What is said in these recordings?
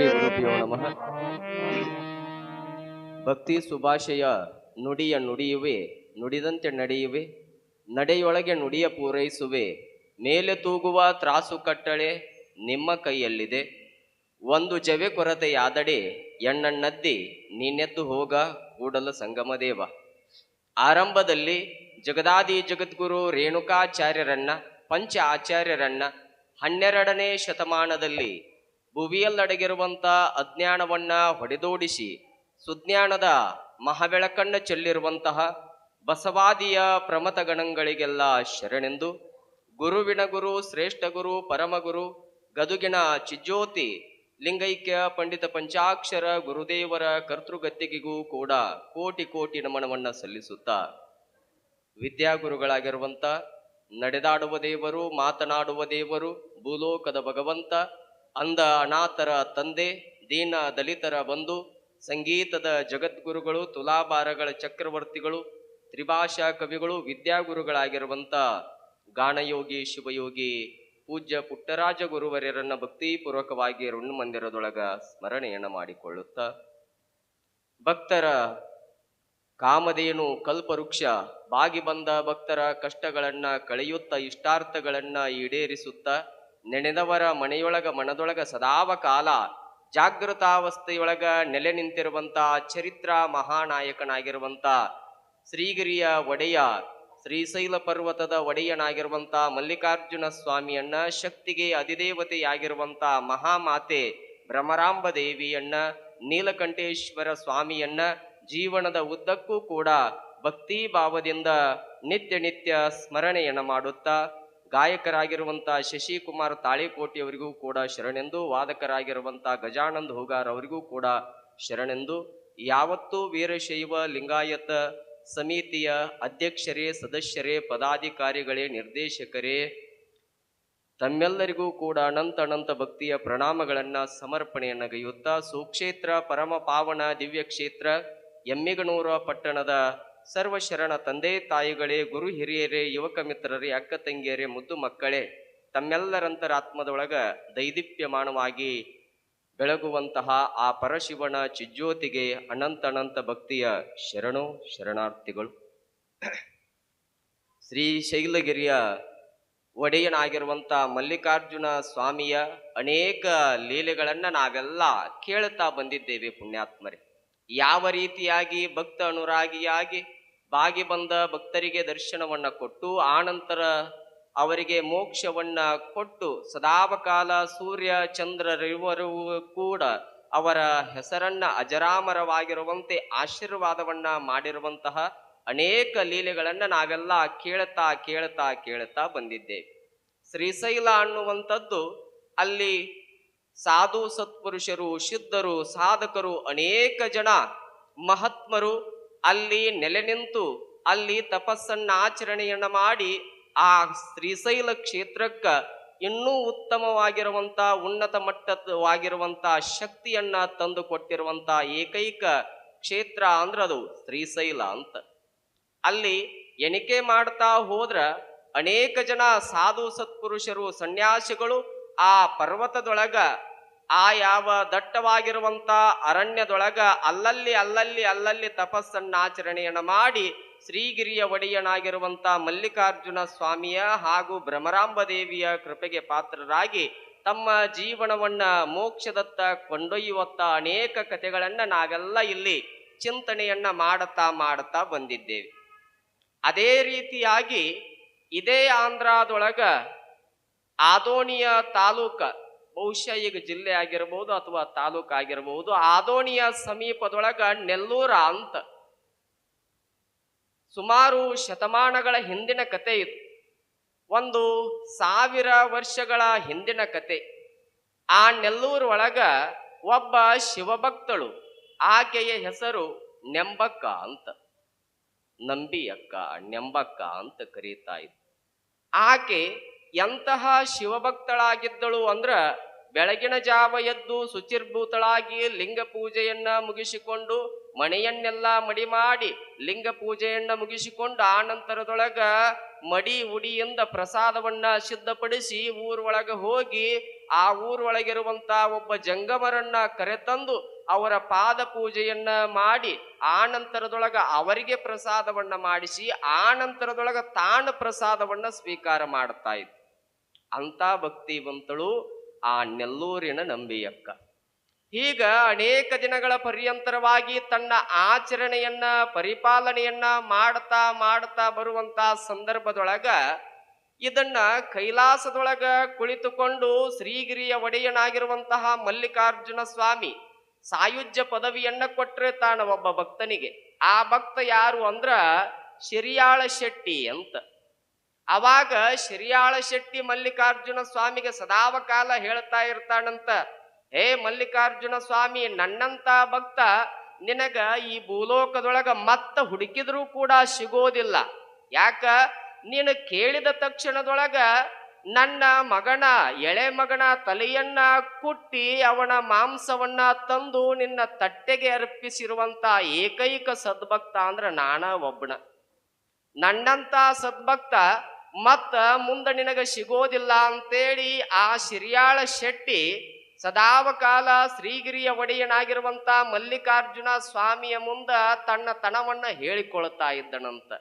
ಶ್ರೀ ಗುರುಭ್ಯೋ ನಮಃ. ಭಕ್ತಿ ಸುಭಾಷೆಯ ನುಡಿಯ ನುಡಿಯುವೆ ನುಡಿದಂತೆ ನಡೆಯುವೆ ನಡೆಯೊಳಗೆ ನುಡಿಯ ಪೂರೈಸುವೆ ಮೇಲೆ ತೂಗುವ ತ್ರಾಸು ಕಟ್ಟಳೆ ನಿಮ್ಮ ಕೈಯಲ್ಲಿದೆ. ಒಂದು ಜವೆ ಕೊರತೆಯಾದಡೆ ಎಣ್ಣಣ್ಣದ್ದಿ ನೀನೆದ್ದು ಹೋಗ ಕೂಡಲ ಸಂಗಮದೇವ ಆರಂಭದಲ್ಲಿ ಜಗದಾದಿ ಜಗದ್ಗುರು ರೇಣುಕಾಚಾರ್ಯರನ್ನ ಪಂಚ ಆಚಾರ್ಯರನ್ನ ಹನ್ನೆರಡನೇ ಶತಮಾನದಲ್ಲಿ ಭುವಿಯಲ್ಲಡಗಿರುವಂತ ಅಜ್ಞಾನವನ್ನ ಹೊಡೆದೋಡಿಸಿ ಸುಜ್ಞಾನದ ಮಹಾಬೆಳಕನ್ನ ಚೆಲ್ಲಿರುವಂತಹ ಬಸವಾದಿಯ ಪ್ರಮತ ಗಣಗಳಿಗೆಲ್ಲ ಶರಣೆಂದು ಗುರುವಿನ ಗುರು, ಶ್ರೇಷ್ಠ ಗುರು ಪರಮಗುರು ಗದುಗಿನ ಚಿಜ್ಯೋತಿ, ಲಿಂಗೈಕ್ಯ ಪಂಡಿತ ಪಂಚಾಕ್ಷರ, ಗುರುದೇವರ ಕರ್ತೃಗತ್ತಿಗೆಗೂ ಕೂಡ ಕೋಟಿ ಕೋಟಿ ನಮನವನ್ನು ಸಲ್ಲಿಸುತ್ತಾ ವಿದ್ಯಾಗುರುಗಳಾಗಿರುವಂಥ ನಡೆದಾಡುವ ದೇವರು, ಮಾತನಾಡುವ ದೇವರು, ಭೂಲೋಕದ ಭಗವಂತ ಅಂದ ಅನಾಥರ ತಂದೆ, ದೀನ ದಲಿತರ ಬಂಧು, ಸಂಗೀತದ ಜಗದ್ಗುರುಗಳು, ತುಲಾಭಾರಗಳ ಚಕ್ರವರ್ತಿಗಳು, ತ್ರಿಭಾಷಾ ಕವಿಗಳು, ವಿದ್ಯಾಗುರುಗಳಾಗಿರುವಂಥ ಗಾನಯೋಗಿ, ಶಿವಯೋಗಿ, ಪೂಜ್ಯ ಪುಟ್ಟರಾಜ ಗುರುವರ್ಯರನ್ನು ಭಕ್ತಿಪೂರ್ವಕವಾಗಿ ರುಣ್ ಮಂದಿರದೊಳಗ ಸ್ಮರಣೆಯನ್ನು ಮಾಡಿಕೊಳ್ಳುತ್ತ ಭಕ್ತರ ಕಾಮಧೇನು ಕಲ್ಪವೃಕ್ಷ ಬಾಗಿ ಬಂದ ಭಕ್ತರ ಕಷ್ಟಗಳನ್ನ ಕಳೆಯುತ್ತ ಇಷ್ಟಾರ್ಥಗಳನ್ನ ಈಡೇರಿಸುತ್ತ ನೆನೆದವರ ಮನೆಯೊಳಗ, ಮನದೊಳಗ ಸದಾವ ಕಾಲ ಜಾಗೃತಾವಸ್ಥೆಯೊಳಗ ನೆಲೆ ನಿಂತಿರುವಂತ ಚರಿತ್ರ ಮಹಾನಾಯಕನಾಗಿರುವಂತ ಶ್ರೀಗಿರಿಯ ಒಡೆಯ, ಶ್ರೀಶೈಲ ಪರ್ವತದ ಒಡೆಯನಾಗಿರುವಂತ ಮಲ್ಲಿಕಾರ್ಜುನ ಸ್ವಾಮಿಯನ್ನ, ಶಕ್ತಿಗೆ ಅಧಿದೇವತೆಯಾಗಿರುವಂತ ಮಹಾಮಾತೆ ಭ್ರಮರಾಂಬ ದೇವಿಯನ್ನ ನೀಲಕಂಠೇಶ್ವರ ಸ್ವಾಮಿಯನ್ನ ಜೀವನದ ಉದ್ದಕ್ಕೂ ಕೂಡ ಭಕ್ತಿ ಭಾವದಿಂದ ನಿತ್ಯ ನಿತ್ಯ ಸ್ಮರಣೆಯನ್ನ ಮಾಡುತ್ತಾ ಗಾಯಕರಾಗಿರುವಂತ ಶಶಿಕುಮಾರ್ ತಾಳಿಕೋಟಿಯವರಿಗೂ ಕೂಡ ಶರಣೆಂದು ವಾದಕರಾಗಿರುವಂತ ಗಜಾನಂದ್ ಹೋಗಾರ್ ಅವರಿಗೂ ಕೂಡ ಶರಣೆಂದು. ಯಾವತ್ತೂ ವೀರಶೈವ ಲಿಂಗಾಯತ ಸಮಿತಿಯ ಅಧ್ಯಕ್ಷರೇ, ಸದಸ್ಯರೇ, ಪದಾಧಿಕಾರಿಗಳೇ, ನಿರ್ದೇಶಕರೇ, ತಮ್ಮೆಲ್ಲರಿಗೂ ಕೂಡ ಅನಂತ ಅನಂತ ಭಕ್ತಿಯ ಪ್ರಣಾಮಗಳನ್ನ ಸಮರ್ಪಣೆಯನ್ನ ಗೈಯುತ್ತಾ, ಸುಕ್ಷೇತ್ರ ಪರಮ ಪಾವನ ದಿವ್ಯ ಕ್ಷೇತ್ರ ಎಮ್ಮಿಗನೂರ ಪಟ್ಟಣದ ಸರ್ವಶರಣ ತಂದೆ ತಾಯಿಗಳೇ, ಗುರು ಹಿರಿಯರೇ, ಯುವಕ ಮಿತ್ರರೇ, ಅಕ್ಕ ತಂಗಿಯರೇ, ಮುದ್ದು ಮಕ್ಕಳೇ ತಮ್ಮೆಲ್ಲರಂತರಾತ್ಮದೊಳಗ ದೈದಿಪ್ಯಮಾನವಾಗಿ ಬೆಳಗುವಂತಹ ಆ ಪರಶಿವನ ಚಿಜ್ಯೋತಿಗೆ ಅನಂತ ಅನಂತ ಭಕ್ತಿಯ ಶರಣು ಶರಣಾರ್ಥಿಗಳು. ಶ್ರೀ ಶೈಲಗಿರಿಯ ಒಡೆಯನಾಗಿರುವಂಥ ಮಲ್ಲಿಕಾರ್ಜುನ ಸ್ವಾಮಿಯ ಅನೇಕ ಲೀಲೆಗಳನ್ನ ನಾವೆಲ್ಲ ಕೇಳುತ್ತಾ ಬಂದಿದ್ದೇವೆ ಪುಣ್ಯಾತ್ಮರೇ. ಯಾವ ರೀತಿಯಾಗಿ ಭಕ್ತ ಅನುರಾಗಿಯಾಗಿ ಬಾಗಿ ಬಂದ ಭಕ್ತರಿಗೆ ದರ್ಶನವನ್ನ ಕೊಟ್ಟು, ಆನಂತರ ಅವರಿಗೆ ಮೋಕ್ಷವನ್ನ ಕೊಟ್ಟು, ಸದಾವಕಾಲ ಸೂರ್ಯ ಚಂದ್ರರಿವರು ಕೂಡ ಅವರ ಹೆಸರನ್ನ ಅಜರಾಮರವಾಗಿರುವಂತೆ ಆಶೀರ್ವಾದವನ್ನ ಮಾಡಿರುವಂತಹ ಅನೇಕ ಲೀಲೆಗಳನ್ನ ನಾವೆಲ್ಲ ಕೇಳುತ್ತಾ ಕೇಳುತ್ತಾ ಕೇಳುತ್ತಾ ಬಂದಿದ್ದೇವೆ. ಶ್ರೀಶೈಲ ಅನ್ನುವಂಥದ್ದು ಅಲ್ಲಿ ಸಾಧು ಸತ್ಪುರುಷರು ಸಿದ್ಧರು ಸಾಧಕರು ಅನೇಕ ಜನ ಮಹಾತ್ಮರು ಅಲ್ಲಿ ನೆಲೆ ನಿಂತು ಅಲ್ಲಿ ತಪಸ್ಸನ್ನ ಆಚರಣೆಯನ್ನ ಮಾಡಿ ಆ ಶ್ರೀಶೈಲ ಕ್ಷೇತ್ರಕ್ಕ ಇನ್ನೂ ಉತ್ತಮವಾಗಿರುವಂತ, ಉನ್ನತ ಮಟ್ಟವಾಗಿರುವಂತ ಶಕ್ತಿಯನ್ನ ತಂದು ಕೊಟ್ಟಿರುವಂತ ಏಕೈಕ ಕ್ಷೇತ್ರ ಅಂದ್ರೆ ಅದು ಶ್ರೀಶೈಲ ಅಂತ. ಅಲ್ಲಿ ಎಣಿಕೆ ಮಾಡ್ತಾ ಹೋದ್ರ ಅನೇಕ ಜನ ಸಾಧು ಸತ್ಪುರುಷರು, ಸನ್ಯಾಸಿಗಳು ಆ ಪರ್ವತದೊಳಗ ಆ ಯಾವ ದಟ್ಟವಾಗಿರುವಂತ ಅರಣ್ಯದೊಳಗ ಅಲ್ಲಲ್ಲಿ ಅಲ್ಲಲ್ಲಿ ಅಲ್ಲಲ್ಲಿ ತಪಸ್ಸನ್ನ ಆಚರಣೆಯನ್ನ ಮಾಡಿ ಶ್ರೀಗಿರಿಯ ಒಡೆಯನಾಗಿರುವಂತ ಮಲ್ಲಿಕಾರ್ಜುನ ಸ್ವಾಮಿಯ ಹಾಗೂ ಭ್ರಮರಾಂಬ ದೇವಿಯ ಕೃಪೆಗೆ ಪಾತ್ರರಾಗಿ ತಮ್ಮ ಜೀವನವನ್ನ ಮೋಕ್ಷದತ್ತ ಕೊಂಡೊಯ್ಯುವತ್ತ ಅನೇಕ ಕಥೆಗಳನ್ನ ನಾವೆಲ್ಲ ಇಲ್ಲಿ ಚಿಂತನೆಯನ್ನ ಮಾಡುತ್ತಾ ಮಾಡುತ್ತಾ ಬಂದಿದ್ದೇವೆ. ಅದೇ ರೀತಿಯಾಗಿ ಇದೇ ಆಂಧ್ರದೊಳಗ ಆದೋಣಿಯ ತಾಲೂಕ ಬಹುಶಃ ಈಗ ಜಿಲ್ಲೆ ಆಗಿರಬಹುದು ಅಥವಾ ತಾಲೂಕು ಆಗಿರಬಹುದು ಆದೋಣಿಯ ಸಮೀಪದೊಳಗ ನೆಲ್ಲೂರ ಅಂತ. ಸುಮಾರು ಶತಮಾನಗಳ ಹಿಂದಿನ ಕತೆ ಇದು. ಒಂದು ಸಾವಿರ ವರ್ಷಗಳ ಹಿಂದಿನ ಕತೆ. ಆ ನೆಲ್ಲೂರು ಒಳಗ ಒಬ್ಬ ಶಿವಭಕ್ತಳು, ಆಕೆಯ ಹೆಸರು ನೆಂಬಕ್ಕ ಅಂತ. ನಂಬಿ ಅಕ್ಕ ನೆಂಬಕ್ಕ ಅಂತ ಕರೀತಾ ಇದ್ದ. ಆಕೆ ಎಂತಹ ಶಿವಭಕ್ತಳಾಗಿದ್ದಳು ಅಂದ್ರ ಬೆಳಗಿನ ಜಾವ ಎದ್ದು ಶುಚಿರ್ಭೂತಳಾಗಿ ಲಿಂಗ ಪೂಜೆಯನ್ನ ಮುಗಿಸಿಕೊಂಡು ಮನೆಯನ್ನೆಲ್ಲ ಮಡಿ ಮಾಡಿ ಲಿಂಗ ಪೂಜೆಯನ್ನ ಮುಗಿಸಿಕೊಂಡು ಆ ನಂತರದೊಳಗ ಮಡಿ ಉಡಿಯಿಂದ ಪ್ರಸಾದವನ್ನ ಸಿದ್ಧಪಡಿಸಿ ಊರೊಳಗೆ ಹೋಗಿ ಆ ಊರೊಳಗಿರುವಂತ ಒಬ್ಬ ಜಂಗಮರನ್ನ ಕರೆತಂದು ಅವರ ಪಾದ ಪೂಜೆಯನ್ನ ಮಾಡಿ ಆ ಅವರಿಗೆ ಪ್ರಸಾದವನ್ನ ಮಾಡಿಸಿ ಆ ನಂತರದೊಳಗ ತಾನ ಪ್ರಸಾದವನ್ನ ಸ್ವೀಕಾರ ಮಾಡುತ್ತಾ ಇದ್ದ. ಅಂತ ಭಕ್ತಿವಂತಳು ಆ ನೆಲ್ಲೂರಿನ ನಂಬಿಯಕ್ಕ. ಹೀಗ ಅನೇಕ ದಿನಗಳ ಪರ್ಯಂತರವಾಗಿ ತನ್ನ ಆಚರಣೆಯನ್ನ, ಪರಿಪಾಲನೆಯನ್ನ ಮಾಡ್ತಾ ಮಾಡ್ತಾ ಬರುವಂತ ಸಂದರ್ಭದೊಳಗ ಇದನ್ನ ಕೈಲಾಸದೊಳಗ ಕುಳಿತುಕೊಂಡು ಶ್ರೀಗಿರಿಯ ಒಡೆಯನಾಗಿರುವಂತಹ ಮಲ್ಲಿಕಾರ್ಜುನ ಸ್ವಾಮಿ ಸಾಯುಜ್ಯ ಪದವಿಯನ್ನ ಕೊಟ್ಟರೆ ತಾನ ಒಬ್ಬ ಭಕ್ತನಿಗೆ. ಆ ಭಕ್ತ ಯಾರು ಅಂದ್ರ, ಶಿರಿಯಾಳ ಶೆಟ್ಟಿ ಅಂತ. ಅವಾಗ ಶ್ರೀಯಾಳ ಶೆಟ್ಟಿ ಮಲ್ಲಿಕಾರ್ಜುನ ಸ್ವಾಮಿಗೆ ಸದಾವಕಾಲ ಹೇಳ್ತಾ ಇರ್ತಾನಂತ, ಹೇ ಮಲ್ಲಿಕಾರ್ಜುನ ಸ್ವಾಮಿ, ನನ್ನಂತ ಭಕ್ತ ನಿನಗ ಈ ಭೂಲೋಕದೊಳಗ ಮತ್ತ ಹುಡುಕಿದ್ರೂ ಕೂಡ ಸಿಗೋದಿಲ್ಲ. ಯಾಕ? ನೀನು ಕೇಳಿದ ತಕ್ಷಣದೊಳಗ ನನ್ನ ಮಗನ, ಎಳೆ ಮಗನ ತಲೆಯನ್ನ ಕುಟ್ಟಿ ಅವನ ಮಾಂಸವನ್ನ ತಂದು ನಿನ್ನ ತಟ್ಟೆಗೆ ಅರ್ಪಿಸಿರುವಂತ ಏಕೈಕ ಸದ್ಭಕ್ತ ಅಂದ್ರೆ ನಾನ ಒಬ್ಬನ. ನನ್ನಂತ ಸದ್ಭಕ್ತ ಮತ್ತ ಮುಂದ ನಿನಗ ಸಿಗೋದಿಲ್ಲ ಅಂತೇಳಿ ಆ ಶಿರಿಯಾಳ ಶೆಟ್ಟಿ ಸದಾವಕಾಲ ಶ್ರೀಗಿರಿಯ ಒಡೆಯನಾಗಿರುವಂತ ಮಲ್ಲಿಕಾರ್ಜುನ ಸ್ವಾಮಿಯ ಮುಂದ ತನ್ನ ತಣವನ್ನ ಹೇಳಿಕೊಳ್ತಾ ಇದ್ದನಂತ.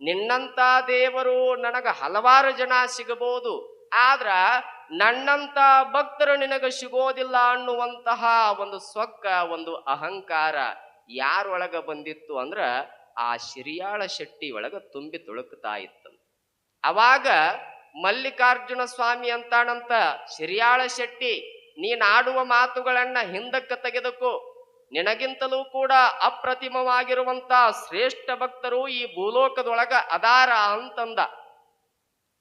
ನಿನ್ನಂತ ದೇವರು ನನಗ ಹಲವಾರು ಜನ ಸಿಗಬಹುದು, ಆದ್ರ ನನ್ನಂತ ಭಕ್ತರು ನಿನಗ ಸಿಗೋದಿಲ್ಲ ಅನ್ನುವಂತಹ ಒಂದು ಸ್ವಕ್ಕ, ಒಂದು ಅಹಂಕಾರ ಯಾರೊಳಗ ಬಂದಿತ್ತು ಅಂದ್ರ ಆ ಶಿರಿಯಾಳ ಶೆಟ್ಟಿ ಒಳಗ ತುಂಬಿ ತುಳುಕ್ತಾ ಇತ್ತಂತ ಅವಾಗ ಮಲ್ಲಿಕಾರ್ಜುನ ಸ್ವಾಮಿ ಅಂತಾನಂತ ಶಿರಿಯಾಳ ಶೆಟ್ಟಿ, ನೀನಾಡುವ ಮಾತುಗಳನ್ನ ಹಿಂದಕ್ಕೆ ತೆಗೆದುಕೋ. ನಿನಗಿಂತಲೂ ಕೂಡ ಅಪ್ರತಿಮವಾಗಿರುವಂತ ಶ್ರೇಷ್ಠ ಭಕ್ತರು ಈ ಭೂಲೋಕದೊಳಗ ಅದಾರ ಅಂತಂದ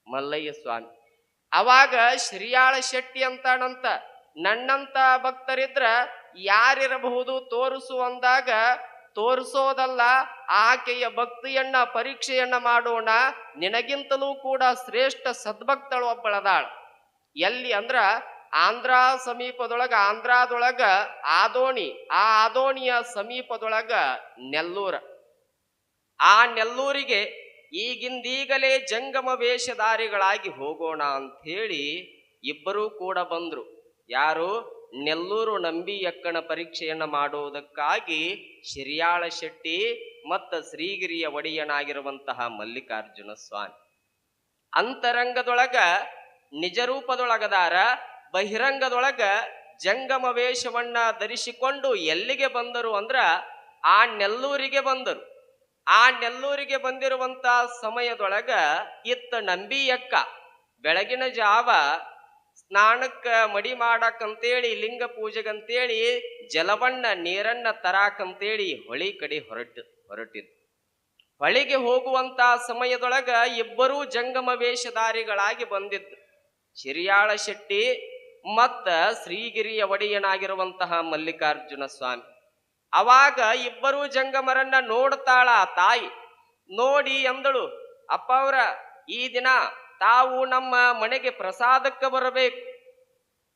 ಮಲ್ಲಯ್ಯ ಸ್ವಾಮಿ. ಅವಾಗ ಶ್ರೀಯಾಳ ಶೆಟ್ಟಿ ಅಂತಾನಂತ, ನನ್ನಂತ ಭಕ್ತರಿದ್ರ ಯಾರಿರಬಹುದು ತೋರಿಸು ಅಂದಾಗ ತೋರಿಸೋದಲ್ಲ ಆಕೆಯ ಭಕ್ತಿಯನ್ನ, ಪರೀಕ್ಷೆಯನ್ನ ಮಾಡೋಣ, ನಿನಗಿಂತಲೂ ಕೂಡ ಶ್ರೇಷ್ಠ ಸದ್ಭಕ್ತಳು ಒಬ್ಬಳದಾಳ. ಎಲ್ಲಿ ಅಂದ್ರ, ಆಂಧ್ರ ಸಮೀಪದೊಳಗ, ಆಂಧ್ರದೊಳಗ ಆದೋಣಿ, ಆ ಆದೋಣಿಯ ಸಮೀಪದೊಳಗ ನೆಲ್ಲೂರ. ಆ ನೆಲ್ಲೂರಿಗೆ ಈಗಿಂದೀಗಲೇ ಜಂಗಮ ವೇಷಧಾರಿಗಳಾಗಿ ಹೋಗೋಣ ಅಂಥೇಳಿ ಇಬ್ಬರೂ ಕೂಡ ಬಂದರು. ಯಾರು? ನೆಲ್ಲೂರು ನಂಬಿ ಎಕ್ಕಣ ಪರೀಕ್ಷೆಯನ್ನು ಮಾಡುವುದಕ್ಕಾಗಿ ಶಿರಿಯಾಳ ಶೆಟ್ಟಿ ಮತ್ತು ಶ್ರೀಗಿರಿಯ ಒಡೆಯನಾಗಿರುವಂತಹ ಮಲ್ಲಿಕಾರ್ಜುನ ಸ್ವಾಮಿ. ಅಂತರಂಗದೊಳಗ ನಿಜರೂಪದೊಳಗದಾರ, ಬಹಿರಂಗದೊಳಗ ಜಂಗಮ ವೇಷವನ್ನ ಧರಿಸಿಕೊಂಡು ಎಲ್ಲಿಗೆ ಬಂದರು ಅಂದ್ರ ಆ ನೆಲ್ಲೂರಿಗೆ ಬಂದರು. ಆ ನೆಲ್ಲೂರಿಗೆ ಬಂದಿರುವಂತ ಸಮಯದೊಳಗ ಇತ್ತ ನಂಬಿಯಕ್ಕ ಬೆಳಗಿನ ಜಾವ ಸ್ನಾನಕ್ಕ ಮಡಿ ಮಾಡಕ್ಕಂತೇಳಿ ಲಿಂಗ ಪೂಜೆಗಂತೇಳಿ, ಜಲವನ್ನ ನೀರನ್ನ ತರಾಕಂತೇಳಿ ಹೊಳಿ ಕಡೆ ಹೊರಟು. ಹೊರಟಿದ್ದು. ಹೊಳೆಗೆ ಹೋಗುವಂತ ಸಮಯದೊಳಗ ಇಬ್ಬರೂ ಜಂಗಮ ವೇಷಧಾರಿಗಳಾಗಿ ಬಂದಿದ್ದು. ಶಿರಿಯಾಳ ಶೆಟ್ಟಿ ಮತ್ತ ಶ್ರೀಗಿರಿಯ ಒಡೆಯನಾಗಿರುವಂತಹ ಮಲ್ಲಿಕಾರ್ಜುನ ಸ್ವಾಮಿ. ಅವಾಗ ಇಬ್ಬರೂ ಜಂಗಮರನ್ನ ನೋಡ್ತಾಳ ತಾಯಿ. ನೋಡಿ ಎಂದಳು ಅಪ್ಪ ಅವರ, ಈ ದಿನ ತಾವು ನಮ್ಮ ಮನೆಗೆ ಪ್ರಸಾದಕ್ಕೆ ಬರಬೇಕು.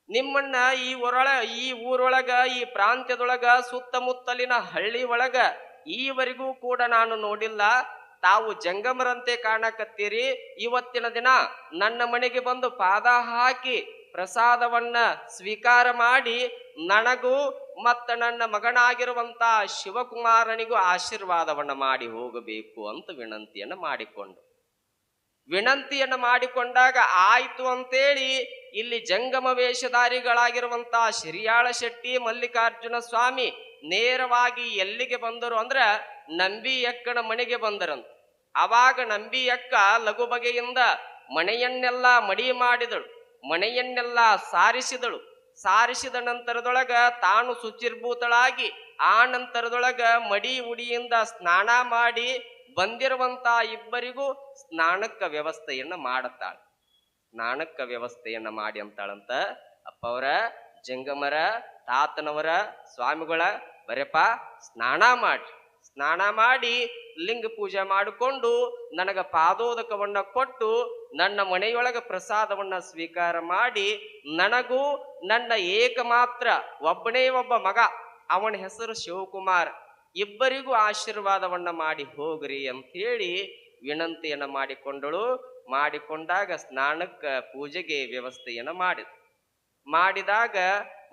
ನಿಮ್ಮನ್ನ ಈ ಊರೊಳ ಈ ಊರೊಳಗ, ಈ ಪ್ರಾಂತ್ಯದೊಳಗ ಸುತ್ತಮುತ್ತಲಿನ ಹಳ್ಳಿ ಒಳಗ ಈವರೆಗೂ ಕೂಡ ನಾನು ನೋಡಿಲ್ಲ. ತಾವು ಜಂಗಮರಂತೆ ಕಾಣಕತ್ತೀರಿ. ಇವತ್ತಿನ ದಿನ ನನ್ನ ಮನೆಗೆ ಬಂದು ಪಾದ ಹಾಕಿ ಪ್ರಸಾದವನ್ನ ಸ್ವೀಕಾರ ಮಾಡಿ ನನಗೂ ಮತ್ತ ನನ್ನ ಮಗನಾಗಿರುವಂತ ಶಿವಕುಮಾರನಿಗೂ ಆಶೀರ್ವಾದವನ್ನ ಮಾಡಿ ಹೋಗಬೇಕು ಅಂತ ವಿನಂತಿಯನ್ನು ಮಾಡಿಕೊಂಡು. ವಿನಂತಿಯನ್ನು ಮಾಡಿಕೊಂಡಾಗ ಆಯಿತು ಅಂತೇಳಿ ಇಲ್ಲಿ ಜಂಗಮ ವೇಷಧಾರಿಗಳಾಗಿರುವಂತಹ ಶಿರಿಯಾಳ ಶೆಟ್ಟಿ, ಮಲ್ಲಿಕಾರ್ಜುನ ಸ್ವಾಮಿ ನೇರವಾಗಿ ಎಲ್ಲಿಗೆ ಬಂದರು ಅಂದ್ರೆ ನಂಬಿ ಎಕ್ಕನ ಮನೆಗೆ ಬಂದರಂತ. ಅವಾಗ ನಂಬಿ ಎಕ್ಕ ಲಘು ಬಗೆಯಿಂದ ಮನೆಯನ್ನೆಲ್ಲ ಮಡಿ ಮಾಡಿದಳು, ಮನೆಯನ್ನೆಲ್ಲ ಸಾರಿಸಿದಳು. ಸಾರಿಸಿದ ನಂತರದೊಳಗ ತಾನು ಶುಚಿರ್ಭೂತಳಾಗಿ ಆ ನಂತರದೊಳಗ ಮಡಿ ಉಡಿಯಿಂದ ಸ್ನಾನ ಮಾಡಿ ಬಂದಿರುವಂತ ಇಬ್ಬರಿಗೂ ಸ್ನಾನಕ್ಕ ವ್ಯವಸ್ಥೆಯನ್ನ ಮಾಡುತ್ತಾಳೆ. ಸ್ನಾನಕ್ಕ ವ್ಯವಸ್ಥೆಯನ್ನ ಮಾಡಿ ಅಂತಾಳಂತ ಅಪ್ಪವರ, ಜಂಗಮರ, ತಾತನವರ, ಸ್ವಾಮಿಗಳ ಬರೆಪ ಸ್ನಾನ ಮಾಡಿ. ಸ್ನಾನ ಮಾಡಿ, ಲಿಂಗ ಪೂಜೆ ಮಾಡಿಕೊಂಡು ನನಗ ಪಾದೋದಕವನ್ನ ಕೊಟ್ಟು ನನ್ನ ಮನೆಯೊಳಗ ಪ್ರಸಾದವನ್ನ ಸ್ವೀಕಾರ ಮಾಡಿ ನನಗೂ ನನ್ನ ಏಕಮಾತ್ರ ಒಬ್ಬನೇ ಒಬ್ಬ ಮಗ, ಅವನ ಹೆಸರು ಶಿವಕುಮಾರ್. ಇಬ್ಬರಿಗೂ ಆಶೀರ್ವಾದವನ್ನ ಮಾಡಿ ಹೋಗ್ರಿ ಅಂತ ಹೇಳಿ ವಿನಂತಿಯನ್ನ ಮಾಡಿಕೊಂಡಳು. ಮಾಡಿಕೊಂಡಾಗ ಸ್ನಾನಕ್ಕ ಪೂಜೆಗೆ ವ್ಯವಸ್ಥೆಯನ್ನ ಮಾಡಿದ. ಮಾಡಿದಾಗ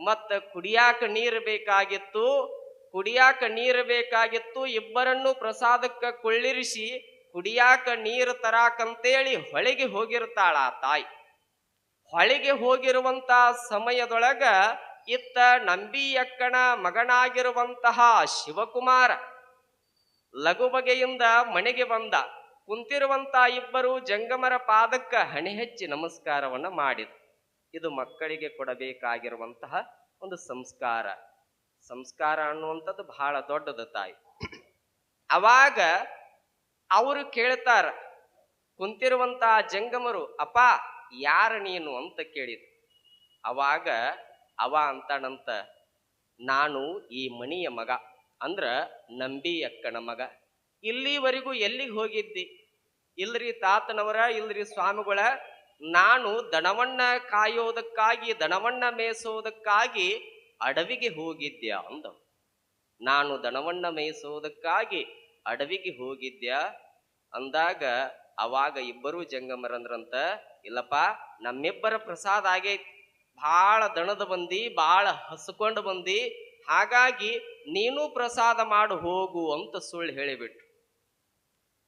ಮತ್ತ ಕುಡಿಯಾಕ ನೀರು ಬೇಕಾಗಿತ್ತು. ಕುಡಿಯಾಕ ನೀರು ಬೇಕಾಗಿತ್ತು, ಇಬ್ಬರನ್ನು ಪ್ರಸಾದಕ್ಕ ಕೊಳ್ಳಿರಿಸಿ, ಕುಡಿಯಾಕ ನೀರು ತರಾಕಂತೇಳಿ ಹೊಳೆಗೆ ಹೋಗಿರ್ತಾಳ ತಾಯಿ. ಹೊಳಿಗೆ ಹೋಗಿರುವಂತ ಸಮಯದೊಳಗ ಇತ್ತ ನಂಬಿಯಕ್ಕನ ಮಗನಾಗಿರುವಂತಹ ಶಿವಕುಮಾರ ಲಘು ಬಗೆಯಿಂದ ಮನೆಗೆ ಬಂದ. ಕುಂತಿರುವಂತ ಇಬ್ಬರು ಜಂಗಮರ ಪಾದಕ್ಕ ಹಣೆ ಹೆಚ್ಚಿ ನಮಸ್ಕಾರವನ್ನ ಮಾಡಿದ್ರು. ಇದು ಮಕ್ಕಳಿಗೆ ಕೊಡಬೇಕಾಗಿರುವಂತಹ ಒಂದು ಸಂಸ್ಕಾರ. ಸಂಸ್ಕಾರ ಅನ್ನುವಂಥದ್ದು ಬಹಳ ದೊಡ್ಡದ ತಾಯಿ. ಅವಾಗ ಅವರು ಕೇಳ್ತಾರ ಕುಂತಿರುವಂತಹ ಜಂಗಮರು, ಅಪ್ಪ, ಯಾರ ನೀನು? ಅಂತ ಕೇಳಿದ್ರು. ಅವಾಗ ಅವ ಅಂತಾನಂತ, ನಾನು ಈ ಮಣಿಯ ಮಗ. ಅಂದ್ರ ನಂಬಿ ಅಕ್ಕನ ಮಗ. ಇಲ್ಲಿವರೆಗೂ ಎಲ್ಲಿಗೆ ಹೋಗಿದ್ದಿ? ಇಲ್ರಿ ತಾತನವರ, ಇಲ್ರಿ ಸ್ವಾಮಿಗಳ, ನಾನು ದನವನ್ನ ಕಾಯೋದಕ್ಕಾಗಿ, ದನವನ್ನ ಮೇಯಿಸೋದಕ್ಕಾಗಿ ಅಡವಿಗೆ ಹೋಗಿದ್ಯಾ ಅಂದವು ನಾನು ದನವನ್ನ ಮೇಯಿಸೋದಕ್ಕಾಗಿ ಅಡವಿಗೆ ಹೋಗಿದ್ಯಾ ಅಂದಾಗ ಅವಾಗ ಇಬ್ಬರು ಜಂಗಮರಂದ್ರಂತ, ಇಲ್ಲಪ್ಪ, ನಮ್ಮಿಬ್ಬರ ಪ್ರಸಾದ ಆಗೈತಿ. ಭಾಳ ದಣದ ಬಂದಿ, ಭಾಳ ಹಸ್ಕೊಂಡು ಬಂದಿ, ಹಾಗಾಗಿ ನೀನು ಪ್ರಸಾದ ಮಾಡು, ಹೋಗು ಅಂತ ಸುಳ್ಳು ಹೇಳಿಬಿಟ್ರು.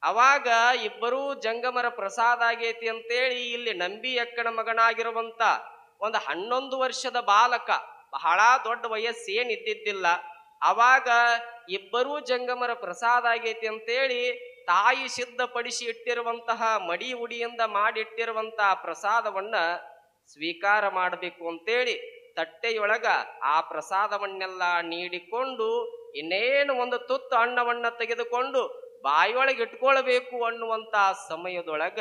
ಅವಾಗ ಇಬ್ಬರೂ ಜಂಗಮರ ಪ್ರಸಾದ ಆಗೈತಿ ಅಂತೇಳಿ ಇಲ್ಲಿ ನಂಬಿ ಅಕ್ಕನ ಮಗನಾಗಿರುವಂತ ಒಂದು ಹನ್ನೊಂದು ವರ್ಷದ ಬಾಲಕ ಬಹಳ ದೊಡ್ಡ ವಯಸ್ಸೇನಿದ್ದಿದ್ದಿಲ್ಲ ಅವಾಗ ಇಬ್ಬರೂ ಜಂಗಮರ ಪ್ರಸಾದ ಆಗೈತಿ ಅಂತೇಳಿ ತಾಯಿ ಸಿದ್ಧಪಡಿಸಿ ಇಟ್ಟಿರುವಂತಹ ಮಡಿ ಉಡಿಯಿಂದ ಮಾಡಿಟ್ಟಿರುವಂತಹ ಪ್ರಸಾದವನ್ನ ಸ್ವೀಕಾರ ಮಾಡಬೇಕು ಅಂತೇಳಿ ತಟ್ಟೆಯೊಳಗ ಆ ಪ್ರಸಾದವನ್ನೆಲ್ಲ ನೀಡಿಕೊಂಡು ಇನ್ನೇನು ಒಂದು ತುತ್ತು ಅನ್ನವನ್ನ ತೆಗೆದುಕೊಂಡು ಬಾಯಿಯೊಳಗೆ ಇಟ್ಕೊಳ್ಬೇಕು ಅನ್ನುವಂತಹ ಸಮಯದೊಳಗ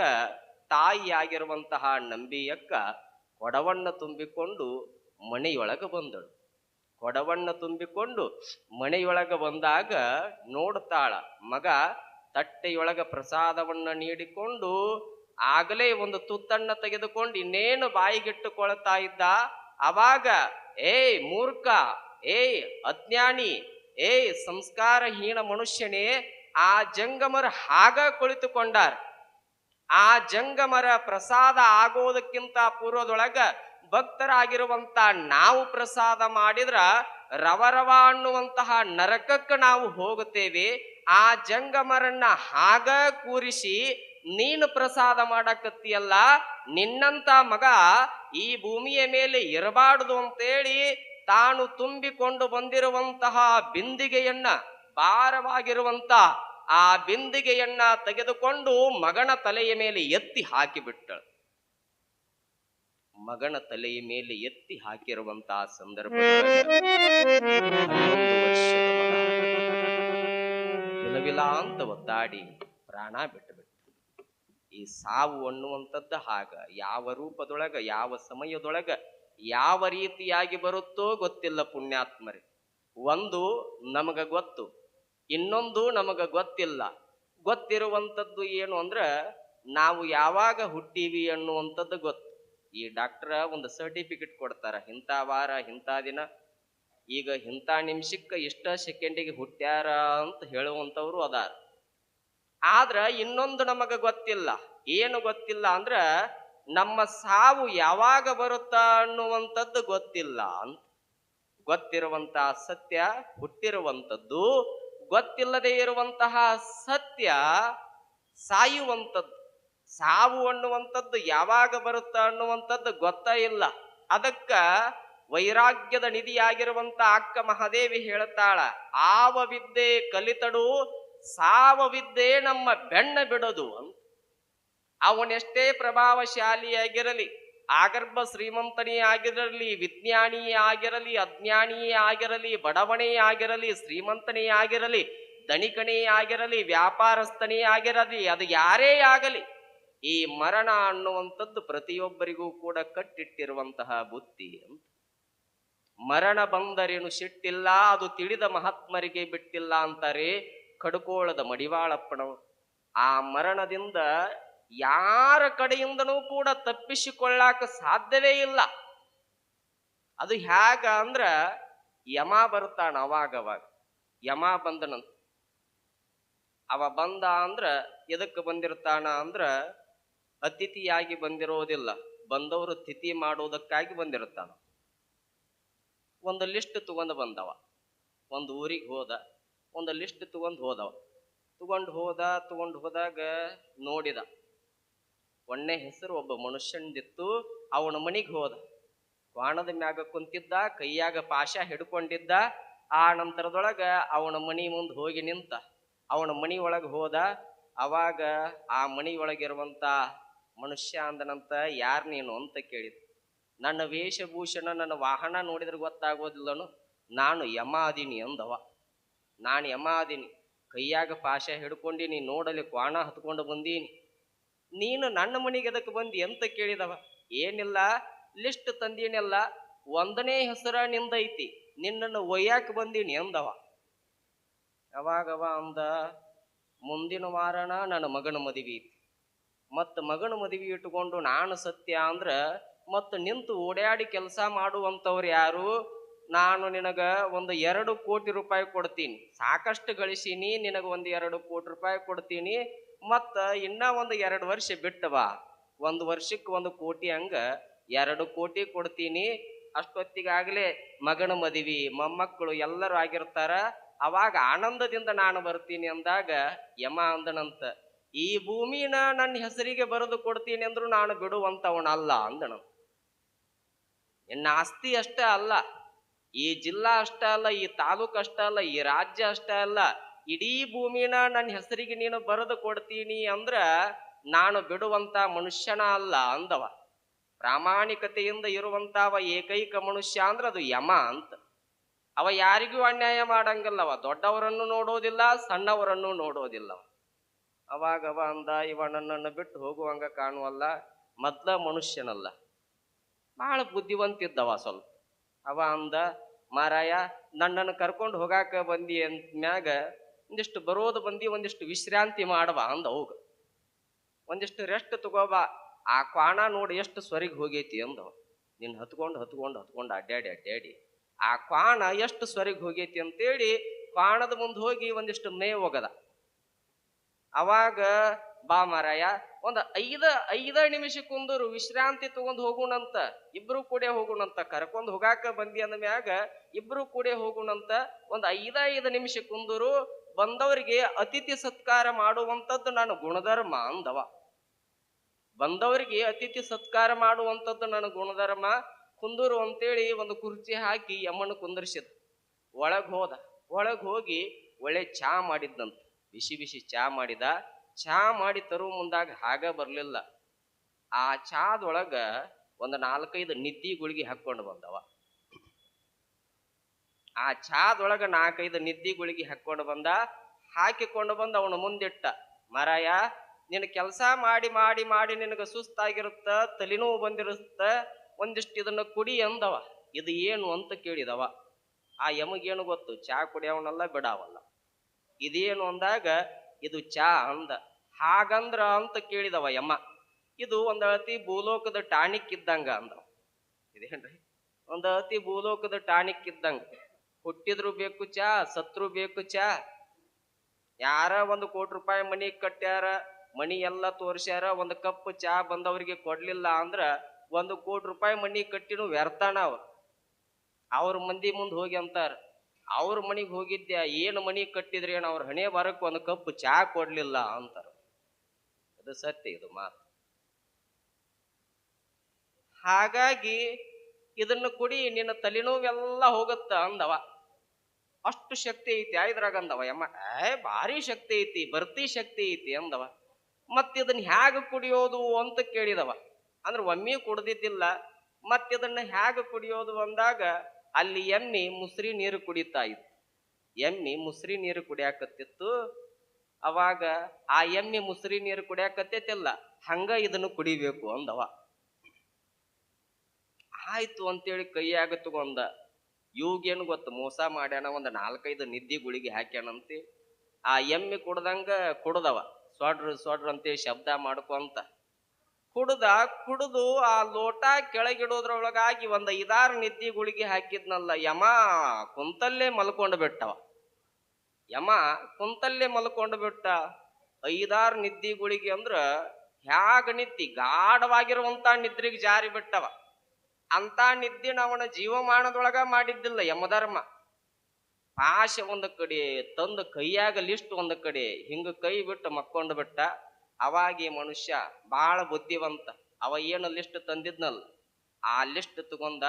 ತಾಯಿಯಾಗಿರುವಂತಹ ನಂಬಿಯಕ್ಕ ಕೊಡವನ್ನ ತುಂಬಿಕೊಂಡು ಮನೆಯೊಳಗ ಬಂದಳು. ಕೊಡವಣ್ಣ ತುಂಬಿಕೊಂಡು ಮನೆಯೊಳಗೆ ಬಂದಾಗ ನೋಡ್ತಾಳ, ಮಗ ತಟ್ಟೆಯೊಳಗ ಪ್ರಸಾದವನ್ನ ನೀಡಿಕೊಂಡು ಆಗಲೇ ಒಂದು ತುತ್ತಣ್ಣ ತೆಗೆದುಕೊಂಡು ಇನ್ನೇನು ಬಾಯಿಗಿಟ್ಟುಕೊಳ್ತಾ ಇದ್ದ, ಅವಾಗ, ಏಯ್ ಮೂರ್ಖ, ಏಯ್ ಅಜ್ಞಾನಿ, ಏಯ್ ಸಂಸ್ಕಾರಹೀನ ಮನುಷ್ಯನೇ, ಆ ಜಂಗಮರ ಹಾಗ ಕುಳಿತುಕೊಂಡಾರ. ಆ ಜಂಗಮರ ಪ್ರಸಾದ ಆಗೋದಕ್ಕಿಂತ ಪೂರ್ವದೊಳಗ ಭಕ್ತರಾಗಿರುವಂತ ನಾವು ಪ್ರಸಾದ ಮಾಡಿದ್ರ ರವರವ ಅನ್ನುವಂತಹ ನರಕಕ್ಕೆ ನಾವು ಹೋಗುತ್ತೇವೆ. ಆ ಜಂಗಮರನ್ನ ಹಾಗ ಕೂರಿಸಿ ನೀನು ಪ್ರಸಾದ ಮಾಡಕತ್ತಿಯಲ್ಲ, ನಿನ್ನಂತ ಮಗ ಈ ಭೂಮಿಯ ಮೇಲೆ ಇರಬಾರದು ಅಂತೇಳಿ ತಾನು ತುಂಬಿಕೊಂಡು ಬಂದಿರುವಂತಹ ಬಿಂದಿಗೆಯನ್ನ, ಭಾರವಾಗಿರುವಂತ ಆ ಬಿಂದಿಗೆಯನ್ನ ತೆಗೆದುಕೊಂಡು ಮಗನ ತಲೆಯ ಮೇಲೆ ಎತ್ತಿ ಹಾಕಿಬಿಟ್ಟಳು ಮಗನ ತಲೆಯ ಮೇಲೆ ಎತ್ತಿ ಹಾಕಿರುವಂತಹ ಸಂದರ್ಭ ಅಂತ ಒದ್ದಾಡಿ ಪ್ರಾಣ ಬಿಟ್ಟ ಈ ಸಾವು ಅನ್ನುವಂಥದ್ದು ಹಾಗ ಯಾವ ರೂಪದೊಳಗ, ಯಾವ ಸಮಯದೊಳಗ, ಯಾವ ರೀತಿಯಾಗಿ ಬರುತ್ತೋ ಗೊತ್ತಿಲ್ಲ ಪುಣ್ಯಾತ್ಮರಿ. ಒಂದು ನಮಗ ಗೊತ್ತು, ಇನ್ನೊಂದು ನಮಗ ಗೊತ್ತಿಲ್ಲ. ಗೊತ್ತಿರುವಂಥದ್ದು ಏನು ಅಂದ್ರ, ನಾವು ಯಾವಾಗ ಹುಟ್ಟೀವಿ ಅನ್ನುವಂಥದ್ದು ಗೊತ್ತು. ಈ ಡಾಕ್ಟರ್ ಒಂದು ಸರ್ಟಿಫಿಕೇಟ್ ಕೊಡ್ತಾರ. ಇಂಥ ವಾರ, ಇಂಥ ದಿನ. ಈಗ ಇಂಥ ನಿಮಿಷಕ್ಕೆ ಇಷ್ಟ ಸೆಕೆಂಡಿಗೆ ಹುಟ್ಟ್ಯಾರ ಅಂತ ಹೇಳುವಂಥವ್ರು ಅದಾರ. ಆದ್ರ ಇನ್ನೊಂದು ನಮಗೆ ಗೊತ್ತಿಲ್ಲ. ಏನು ಗೊತ್ತಿಲ್ಲ ಅಂದ್ರ ನಮ್ಮ ಸಾವು ಯಾವಾಗ ಬರುತ್ತ ಅನ್ನುವಂಥದ್ದು ಗೊತ್ತಿಲ್ಲ ಅಂತ. ಗೊತ್ತಿರುವಂತಹ ಸತ್ಯ ಹುಟ್ಟಿರುವಂಥದ್ದು, ಗೊತ್ತಿಲ್ಲದೆ ಇರುವಂತಹ ಸತ್ಯ ಸಾಯುವಂಥದ್ದು. ಸಾವು ಅನ್ನುವಂಥದ್ದು ಯಾವಾಗ ಬರುತ್ತ ಅನ್ನುವಂಥದ್ದು ಗೊತ್ತೇ ಇಲ್ಲ. ಅದಕ್ಕ ವೈರಾಗ್ಯದ ನಿಧಿಯಾಗಿರುವಂತ ಅಕ್ಕ ಮಹಾದೇವಿ ಹೇಳ್ತಾಳ ಆವ ವಿದ್ಯೆ ಕಲಿತಡು ಸಾವ ವಿದ್ಯೆ ನಮ್ಮ ಬೆಣ್ಣ ಬಿಡೋದು ಅಂತ. ಅವನೆಷ್ಟೇ ಪ್ರಭಾವಶಾಲಿಯಾಗಿರಲಿ, ಆಗರ್ಭ ಶ್ರೀಮಂತನೇ ಆಗಿರಲಿ, ವಿಜ್ಞಾನಿಯೇ ಆಗಿರಲಿ, ಅಜ್ಞಾನಿಯೇ ಆಗಿರಲಿ ಬಡವಣೇ ಆಗಿರಲಿ, ಶ್ರೀಮಂತನೇ ಆಗಿರಲಿ, ಧನಿಕನೇ ಆಗಿರಲಿ, ವ್ಯಾಪಾರಸ್ಥನೇ ಆಗಿರಲಿ, ಅದು ಯಾರೇ ಆಗಲಿ ಈ ಮರಣ ಅನ್ನುವಂಥದ್ದು ಪ್ರತಿಯೊಬ್ಬರಿಗೂ ಕೂಡ ಕಟ್ಟಿಟ್ಟಿರುವಂತಹ ಬುತ್ತಿ ಅಂತ. ಮರಣ ಬಂದರೇನು ಸಿಟ್ಟಿಲ್ಲ, ಅದು ತಿಳಿದ ಮಹಾತ್ಮರಿಗೆ ಬಿಟ್ಟಿಲ್ಲ ಅಂತಾರೆ ಕಡುಕೋಳದ ಮಡಿವಾಳಪ್ಪನವರು. ಆ ಮರಣದಿಂದ ಯಾರ ಕಡೆಯಿಂದನೂ ಕೂಡ ತಪ್ಪಿಸಿಕೊಳ್ಳಾಕ ಸಾಧ್ಯವೇ ಇಲ್ಲ. ಅದು ಹೇಗ ಅಂದ್ರ ಯಮ ಅವಾಗ ಅವಾಗ ಯಮ ಬಂದನಂತ ಅವ ಬಂದ ಅಂದ್ರ ಎದಕ್ಕೆ ಬಂದಿರ್ತಾನ ಅಂದ್ರ ಅತಿಥಿಯಾಗಿ ಬಂದಿರೋದಿಲ್ಲ. ಬಂದವರು ತಿಥಿ ಮಾಡೋದಕ್ಕಾಗಿ ಬಂದಿರುತ್ತಾನ. ಒಂದು ಲಿಸ್ಟ್ ತಗೊಂಡು ಬಂದವ. ಒಂದು ಊರಿಗೆ ಹೋದ. ಒಂದು ಲಿಸ್ಟ್ ತಗೊಂಡು ಹೋದವ. ತಗೊಂಡು ಹೋದ, ತಗೊಂಡು ಹೋದಾಗ ನೋಡಿದ. ಒಣ್ಣೆ ಹೆಸರು ಒಬ್ಬ ಮನುಷ್ಯಂದಿತ್ತು ಅವನ ಮನಿಗೆ ಹೋದ. ಕ್ವಾಣದ ಮ್ಯಾಗ ಕುಂತಿದ್ದ, ಕೈಯಾಗ ಪಾಶ ಹಿಡ್ಕೊಂಡಿದ್ದ. ಆ ನಂತರದೊಳಗ ಅವನ ಮನಿ ಮುಂದೆ ಹೋಗಿ ನಿಂತ. ಅವನ ಮನಿ ಒಳಗೆ ಹೋದ. ಅವಾಗ ಆ ಮನಿಯೊಳಗಿರುವಂಥ ಮನುಷ್ಯ ಅಂದನಂತ ಯಾರು ನೀನು ಅಂತ ಕೇಳಿದ. ನನ್ನ ವೇಷಭೂಷಣ, ನನ್ನ ವಾಹನ ನೋಡಿದ್ರೆ ಗೊತ್ತಾಗೋದಿಲ್ಲನು, ನಾನು ಯಮಾದಿನಿ ಅಂದವ. ನಾನು ಯಮಾದಿನಿ, ಕೈಯಾಗ ಪಾಶ ಹಿಡ್ಕೊಂಡೀನಿ ನೋಡಲಿ ಕ್ವಾಣ ಹತ್ಕೊಂಡು ಬಂದೀನಿ. ನೀನು ನನ್ನ ಮನೆಗೆ ಅದಕ್ಕೆ ಬಂದಿ ಅಂತ ಕೇಳಿದವ. ಏನಿಲ್ಲ, ಲಿಸ್ಟ್ ತಂದೀನಿಲ್ಲ, ಒಂದನೇ ಹೆಸರ ನಿಂದೈತಿ, ನಿನ್ನನ್ನು ಒಯ್ಯಾಕ ಬಂದೀನಿ ಅಂದವ. ಯಾವಾಗವ ಅಂದ, ಮುಂದಿನ ವಾರನ ನನ್ನ ಮಗನ ಮದುವೆ ಐತಿ. ಮತ್ತು ಮಗನ ಮದುವೆ ಇಟ್ಟುಕೊಂಡು ನಾನು ಸತ್ಯ ಅಂದ್ರೆ ಮತ್ತು ನಿಂತು ಓಡಾಡಿ ಕೆಲಸ ಮಾಡುವಂಥವ್ರು ಯಾರು? ನಾನು ನಿನಗ ಒಂದು ಎರಡು ಕೋಟಿ ರೂಪಾಯಿ ಕೊಡ್ತೀನಿ. ಸಾಕಷ್ಟು ಗಳಿಸೀನಿ, ನಿನಗೆ ಒಂದು ಎರಡು ಕೋಟಿ ರೂಪಾಯಿ ಕೊಡ್ತೀನಿ. ಮತ್ತು ಇನ್ನ ಒಂದು ಎರಡು ವರ್ಷ ಬಿಟ್ಟು ಬಾ. ಒಂದು ವರ್ಷಕ್ಕೆ ಒಂದು ಕೋಟಿ ಹಂಗ ಎರಡು ಕೋಟಿ ಕೊಡ್ತೀನಿ. ಅಷ್ಟೊತ್ತಿಗಾಗಲೇ ಮಗನ ಮದುವೆ, ಮೊಮ್ಮಕ್ಕಳು ಎಲ್ಲರೂ ಆಗಿರ್ತಾರ. ಅವಾಗ ಆನಂದದಿಂದ ನಾನು ಬರ್ತೀನಿ ಅಂದಾಗ ಯಮ ಅಂದನಂತ. ಈ ಭೂಮಿನ ನನ್ನ ಹೆಸರಿಗೆ ಬರೆದು ಕೊಡ್ತೀನಿ ಅಂದ್ರು ನಾನು ಬಿಡುವಂತವನಲ್ಲ ಅಂದಣ ನಿನ್ನ ಆಸ್ತಿ ಅಷ್ಟೇ ಅಲ್ಲ, ಈ ಜಿಲ್ಲಾ ಅಷ್ಟೇ ಅಲ್ಲ, ಈ ತಾಲೂಕು ಅಷ್ಟೇ ಅಲ್ಲ, ಈ ರಾಜ್ಯ ಅಷ್ಟೇ ಅಲ್ಲ, ಇಡೀ ಭೂಮಿನ ನನ್ನ ಹೆಸರಿಗೆ ನೀನು ಬರೆದು ಕೊಡ್ತೀನಿ ಅಂದ್ರ ನಾನು ಬಿಡುವಂತ ಮನುಷ್ಯನ ಅಲ್ಲ ಅಂದವ. ಪ್ರಾಮಾಣಿಕತೆಯಿಂದ ಇರುವಂತವ ಏಕೈಕ ಮನುಷ್ಯ ಅಂದ್ರೆ ಅದು ಯಮ ಅಂತ. ಅವ ಯಾರಿಗೂ ಅನ್ಯಾಯ ಮಾಡಂಗಿಲ್ಲವ, ದೊಡ್ಡವರನ್ನು ನೋಡೋದಿಲ್ಲ, ಸಣ್ಣವರನ್ನು ನೋಡೋದಿಲ್ಲ ಅವಾಗ ಅವ ಅಂದ, ಇವ ನನ್ನನ್ನು ಬಿಟ್ಟು ಹೋಗುವಂಗ ಕಾಣುವಲ್ಲ, ಮೊದ್ಲ ಮನುಷ್ಯನಲ್ಲ. ಬಹಳ ಬುದ್ಧಿವಂತಿದ್ದವ ಸ್ವಲ್ಪ. ಅವ ಅಂದ, ಮಾರಾಯ, ನನ್ನನ್ನು ಕರ್ಕೊಂಡು ಹೋಗಾಕ ಬಂದಿ ಅಂತ ಮ್ಯಾಗ ಒಂದಿಷ್ಟು ಬರೋದು ಬಂದಿ, ಒಂದಿಷ್ಟು ವಿಶ್ರಾಂತಿ ಮಾಡವ ಅಂದ ಹೋಗ ಒಂದಿಷ್ಟು ರೆಸ್ಟ್ ತಗೋಬಾ, ಆ ಕ್ವಾಣ ನೋಡಿ ಎಷ್ಟು ಸ್ವರಿಗೆ ಹೋಗೈತಿ ಅಂದವ ನಿನ್ನ ಹತ್ಕೊಂಡು ಹತ್ಕೊಂಡು ಹತ್ಕೊಂಡು ಅಡ್ಡಾಡಿ ಅಡ್ಡಾಡಿ ಆ ಕ್ವಾಣ ಎಷ್ಟು ಸ್ವರಿಗೆ ಹೋಗೈತಿ ಅಂತೇಳಿ ಕ್ವಾಣದ ಮುಂದೆ ಹೋಗಿ ಒಂದಿಷ್ಟು ಮೇಯ್ ಹೋಗದ ಅವಾಗ ಬಾ ಮಾರಾಯ, ಒಂದ್ ಐದ ಐದ ನಿಮಿಷ ಕುಂದರು ವಿಶ್ರಾಂತಿ ತಗೊಂಡ್ ಹೋಗುಣಂತ, ಇಬ್ರು ಕೂಡೆ ಹೋಗುಣಂತ, ಕರ್ಕೊಂಡ್ ಹೋಗಾಕ ಬಂದಿ ಅಂದ ಮ್ಯಾಗ ಇಬ್ರು ಕೂಡೆ ಹೋಗುಣಂತ ಒಂದ್ ಐದ ಐದ ನಿಮಿಷ ಕುಂದರು ಬಂದವರಿಗೆ ಅತಿಥಿ ಸತ್ಕಾರ ಮಾಡುವಂಥದ್ದು ನಾನು ಗುಣಧರ್ಮ ಅಂದವ. ಬಂದವರಿಗೆ ಅತಿಥಿ ಸತ್ಕಾರ ಮಾಡುವಂಥದ್ದು ನನ್ನ ಗುಣಧರ್ಮ, ಕುಂದೂರು ಅಂತೇಳಿ ಒಂದು ಕುರ್ಚಿ ಹಾಕಿ ಯಮ್ಮನ ಕುಂದರ್ಸಿದ. ಒಳಗ್ ಹೋದ, ಒಳಗ್ ಹೋಗಿ ಒಳ್ಳೆ ಚಾ ಮಾಡಿದ್ನಂತ. ಬಿಸಿ ಬಿಸಿ ಚಾ ಮಾಡಿದ, ಚಾ ಮಾಡಿ ತರುವ ಮುಂದಾಗ ಹಾಗ ಬರಲಿಲ್ಲ. ಆ ಚಾದೊಳಗ ಒಂದು ನಾಲ್ಕೈದು ನಿದ್ದಿ ಗುಳಿಗೆ ಹಾಕೊಂಡು ಬಂದವ. ಆ ಚಾದೊಳಗ ನಾಲ್ಕೈದು ನಿದ್ದಿ ಗುಳಿಗೆ ಹಾಕೊಂಡು ಬಂದ, ಹಾಕಿಕೊಂಡು ಬಂದ ಅವನ ಮುಂದಿಟ್ಟ, ಮರಾಯ ನಿನ್ನ ಕೆಲಸ ಮಾಡಿ ಮಾಡಿ ಮಾಡಿ ನಿನಗೆ ಸುಸ್ತಾಗಿರುತ್ತ, ತಲೆನೋವು ಬಂದಿರುತ್ತ, ಒಂದಿಷ್ಟು ಇದನ್ನ ಕುಡಿ ಅಂದವ. ಇದು ಏನು? ಅಂತ ಕೇಳಿದವ. ಆ ಯಮಗೇನು ಗೊತ್ತು? ಚಾ ಕುಡಿಯವನಲ್ಲ, ಬಿಡಾವಲ್ಲ. ಇದೇನು ಅಂದಾಗ, ಇದು ಚಾ ಅಂದ. ಹಾಗಂದ್ರ ಅಂತ ಕೇಳಿದವ ಯಮ್ಮ ಇದು ಒಂದ್ ಅಳತಿ ಭೂಲೋಕದ ಟಾಣಿಕ್ ಇದ್ದಂಗ ಅಂದ. ಇದೇನ್ರಿ? ಒಂದ್ ಅಳತಿ ಭೂಲೋಕದ ಟಾಣಿಕ್ ಇದ್ದಂಗ. ಹುಟ್ಟಿದ್ರು ಬೇಕು ಚಾ, ಸತ್ರು ಬೇಕು ಚಾ. ಯಾರ ಒಂದು ಕೋಟಿ ರೂಪಾಯಿ ಮನಿ ಕಟ್ಟ್ಯಾರ ಮನಿ ಎಲ್ಲ ತೋರ್ಸ್ಯಾರ, ಒಂದು ಕಪ್ ಚಾ ಬಂದವರಿಗೆ ಕೊಡ್ಲಿಲ್ಲ ಅಂದ್ರ ಒಂದು ಕೋಟಿ ರೂಪಾಯಿ ಮನಿ ಕಟ್ಟಿನೂ ವ್ಯರ್ಥಾನ ಅವ್ರು. ಅವ್ರ ಮಂದಿ ಮುಂದೆ ಹೋಗಿ ಅಂತಾರ. ಅವ್ರ ಮನೆಗೆ ಹೋಗಿದ್ದೆ, ಏನು ಮನಿ ಕಟ್ಟಿದ್ರೆ ಏನ್ ಅವ್ರ ಹಣೆ ಬರಕ್ಕೆ ಒಂದು ಕಪ್ ಚಾ ಕೊಡ್ಲಿಲ್ಲ ಅಂತಾರ. ಅದು ಸತ್ಯ, ಇದು ಮಾತು. ಹಾಗಾಗಿ ಇದನ್ನ ಕುಡಿ, ನಿನ್ನ ತಲೆನೋವೆಲ್ಲ ಹೋಗುತ್ತ ಅಂದವ. ಅಷ್ಟು ಶಕ್ತಿ ಐತಿ, ಆಯ್ದ್ರಾಗ ಅಂದವ, ಯಮ್ಮ, ಏ, ಭಾರಿ ಶಕ್ತಿ ಐತಿ, ಬರ್ತಿ ಶಕ್ತಿ ಐತಿ ಅಂದವ. ಮತ್ ಇದನ್ನ ಹ್ಯಾಗ ಕುಡಿಯೋದು ಅಂತ ಕೇಳಿದವ. ಅಂದ್ರೆ ಒಮ್ಮೆ ಕುಡ್ದಿದ್ದಿಲ್ಲ ಮತ್ತಿದನ್ನ ಹ್ಯಾಗ ಕುಡಿಯೋದು ಅಂದಾಗ ಅಲ್ಲಿ ಎಮ್ಮಿ ಮುಸ್ರಿ ನೀರು ಕುಡಿತಾ ಇತ್ತು. ಎಮ್ಮಿ ಮುಸ್ರಿ ನೀರು ಕುಡಿಯಾಕತ್ತಿತ್ತು. ಅವಾಗ ಆ ಎಮ್ಮಿ ಮುಸ್ರಿ ನೀರು ಕುಡಿಯಾಕತ್ತೈತಿಲ್ಲ, ಹಂಗ ಇದನ್ನು ಕುಡಿಬೇಕು ಅಂದವ. ಆಯ್ತು ಅಂತೇಳಿ ಕೈಯಾಗ ತಗೊಂಡ ಇವ್ಗೇನು ಗೊತ್ತು, ಮೋಸ ಮಾಡ್ಯಾನ, ಒಂದು ನಾಲ್ಕೈದು ನಿದ್ದಿ ಗುಳಿಗೆ ಹಾಕ್ಯಾನಂತೆ ಆ ಎಮ್ಮಿ ಕುಡ್ದಂಗ ಕುಡ್ದವ. ಸೊಡ್ರ ಸೊಡ್ರ ಅಂತೇಳಿ ಶಬ್ದ ಮಾಡ್ಕೊಂತ ಕುಡ್ದ ಕುಡಿದು ಆ ಲೋಟ ಕೆಳಗಿಡೋದ್ರೊಳಗಾಗಿ ಒಂದು ಐದಾರು ನಿದ್ದಿ ಗುಳಿಗೆ ಹಾಕಿದ್ನಲ್ಲ ಯಮ, ಕುಂತಲ್ಲೇ ಮಲ್ಕೊಂಡು ಬಿಟ್ಟವ ಯಮ, ಕುಂತಲ್ಲೇ ಮಲ್ಕೊಂಡು ಬಿಟ್ಟ. ಐದಾರು ನಿದ್ದಿಗಳಿಗೆ ಅಂದ್ರ ಹ್ಯಾಗ ನಿದ್ದಿ? ಗಾಢವಾಗಿರುವಂತ ನಿದ್ರಿಗೆ ಜಾರಿ ಬಿಟ್ಟವ. ಅಂತ ನಿದ್ದೆ ನಾವನ ಜೀವಮಾನದೊಳಗ ಮಾಡಿದ್ದಿಲ್ಲ ಯಮಧರ್ಮ ಪಾಶ ಒಂದು ಕಡೆ ತಂದು ಕೈಯಾಗ ಲಿಸ್ಟ್ ಒಂದು ಕಡೆ ಹಿಂಗ ಕೈ ಬಿಟ್ಟು ಮಕ್ಕೊಂಡು ಬಿಟ್ಟ. ಅವಾಗಿ ಮನುಷ್ಯ ಬಹಳ ಬುದ್ಧಿವಂತ. ಅವ ಏನು ಲಿಸ್ಟ್ ತಂದಿದ್ನಲ್ಲ? ಆ ಲಿಸ್ಟ್ ತಗೊಂಡ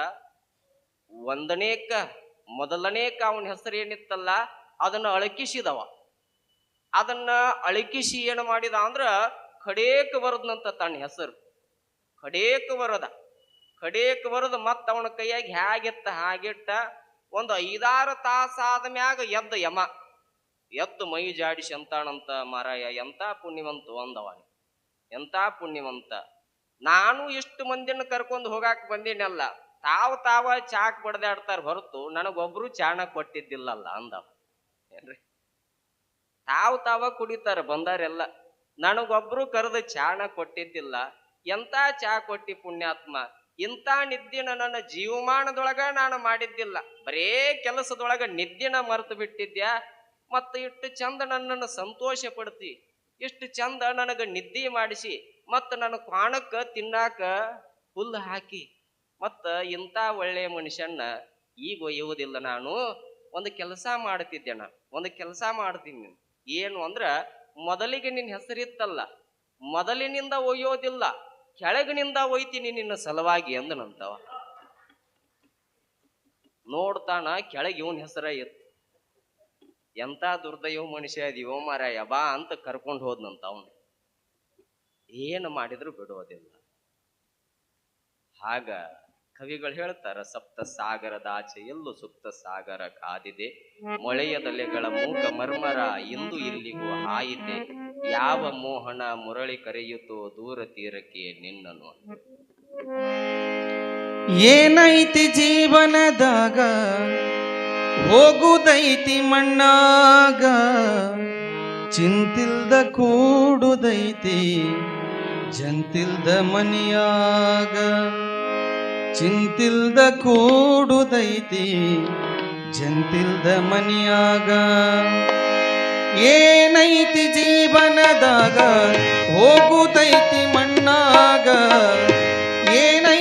ಒಂದನೇಕ, ಮೊದಲನೇಕ ಅವನ ಹೆಸರು ಏನಿತ್ತಲ್ಲ, ಅದನ್ನ ಅಳಕಿಸಿದವ. ಅದನ್ನ ಅಳಕಿಸಿ ಏನು ಮಾಡಿದ ಅಂದ್ರ ಖಡೇಕ್ ಬರದ್ನಂತ ತನ್ನ ಹೆಸರು. ಖಡೇಕ್ ಬರದ ಖಡೇಕ್ ಬರದ ಮತ್ತ ಅವನ ಕೈಯಾಗಿ ಹೇಗಿತ್ತ ಹಾಗಿಟ್ಟ ಒಂದು ಐದಾರು ತಾಸಾದ ಮ್ಯಾಗ ಎದ್ದ ಯಮ. ಎದ್ದು ಮೈ ಜಾಡಿಸಿ ಎಂತಾಣಂತ ಮಾರಾಯ, ಎಂತ ಪುಣ್ಯವಂತ ಒಂದವ ಎಂತ ಪುಣ್ಯವಂತ? ನಾನು ಇಷ್ಟು ಮಂದಿನ ಕರ್ಕೊಂಡು ಹೋಗಾಕ್ ಬಂದಿನಲ್ಲ, ತಾವು ತಾವ ಚಾಕ್ ಬಡ್ದಾಡ್ತಾರ ಹೊರತು ನನಗೊಬ್ರು ಚಾಣ ಕೊಟ್ಟಿದ್ದಿಲ್ಲಲ್ಲ ಅಂದವ. ಏನ್ರಿ? ತಾವು ತಾವ ಕುಡಿತಾರ ಬಂದಾರೆಲ್ಲ, ನನಗೊಬ್ರು ಕರೆದು ಚಾಣ ಕೊಟ್ಟಿದ್ದಿಲ್ಲ, ಎಂತ ಚಾ ಕೊಟ್ಟಿ ಪುಣ್ಯಾತ್ಮ? ಇಂಥ ನಿದ್ದಿನ ನನ್ನ ಜೀವಮಾನದೊಳಗ ನಾನು ಮಾಡಿದ್ದಿಲ್ಲ, ಬರೇ ಕೆಲಸದೊಳಗ ನಿದ್ದಿನ ಮರೆತು ಬಿಟ್ಟಿದ್ಯಾ? ಮತ್ತು ಇಷ್ಟು ಚಂದ ನನ್ನನ್ನು ಸಂತೋಷ ಪಡ್ತಿ ಇಷ್ಟು ಚಂದ ನನಗೆ ನಿದ್ದೆ ಮಾಡಿಸಿ, ಮತ್ತು ನನ್ನ ಕ್ವಾಣಕ್ಕೆ ತಿನ್ನಾಕ ಹುಲ್ಲು ಹಾಕಿ. ಮತ್ತು ಇಂಥ ಒಳ್ಳೆಯ ಮನುಷ್ಯನ್ನ ಈಗ ಒಯ್ಯುವುದಿಲ್ಲ ನಾನು. ಒಂದು ಕೆಲಸ ಮಾಡ್ತಿದ್ದೆ ನಾ ಒಂದು ಕೆಲಸ ಮಾಡ್ತೀನಿ ಏನು ಅಂದ್ರೆ, ಮೊದಲಿಗೆ ನಿನ್ನ ಹೆಸರಿತ್ತಲ್ಲ ಮೊದಲಿನಿಂದ ಒಯ್ಯೋದಿಲ್ಲ. ಕೆಳಗಿನಿಂದ ಒಯ್ತೀನಿ ನಿನ್ನ ಸಲುವಾಗಿ ಅಂದನಂತವ ನೋಡ್ತಾನ ಕೆಳಗೆ ಇವನ್ ಹೆಸರ ಇತ್ತು. ಎಂತ ದುರ್ದೈವ ಮನುಷ್ಯ ದಿವೋ ಮಾರಾಯ, ಬಾ ಅಂತ ಕರ್ಕೊಂಡು ಹೋದ್ನಂತ ಅವನು. ಏನು ಮಾಡಿದ್ರು ಬಿಡೋದಿಲ್ಲ. ಆಗ ಕವಿಗಳು ಹೇಳ್ತಾರ, ಸಪ್ತ ಸಾಗರದ ಆಚೆ ಎಲ್ಲೂ ಸುಪ್ತ ಸಾಗರ ಕಾದಿದೆ. ಮೊಳೆಯದಲೆಗಳ ಮೂಕ ಮರ್ಮರ ಇಂದು ಇಲ್ಲಿಗೂ ಆಯಿತೆ ಯಾವ ಮೋಹನ ಮುರಳಿ ಕರೆಯುತ್ತೋ ದೂರ ತೀರಕ್ಕೆ ನಿನ್ನನು ಏನೈತಿ ಜೀವನದಾಗ ಹೋಗುದೈತಿ ಮಣ್ಣಾಗ, ಚಿಂತಿಲ್ದ ಕೂಡುದೈತಿ, ಜಂತಿಲ್ದ ಮನಿಯಾಗ. ಚಿಂತಿಲ್ದ ಕೂಡುದೈತಿ, ಜಂತಿಲ್ದ ಮನಿಯಾಗ. ಏನೈತಿ ಜೀವನದಾಗ, ಹೋಗುದೈತಿ ಮಣ್ಣಾಗ. ಏನೈತಿ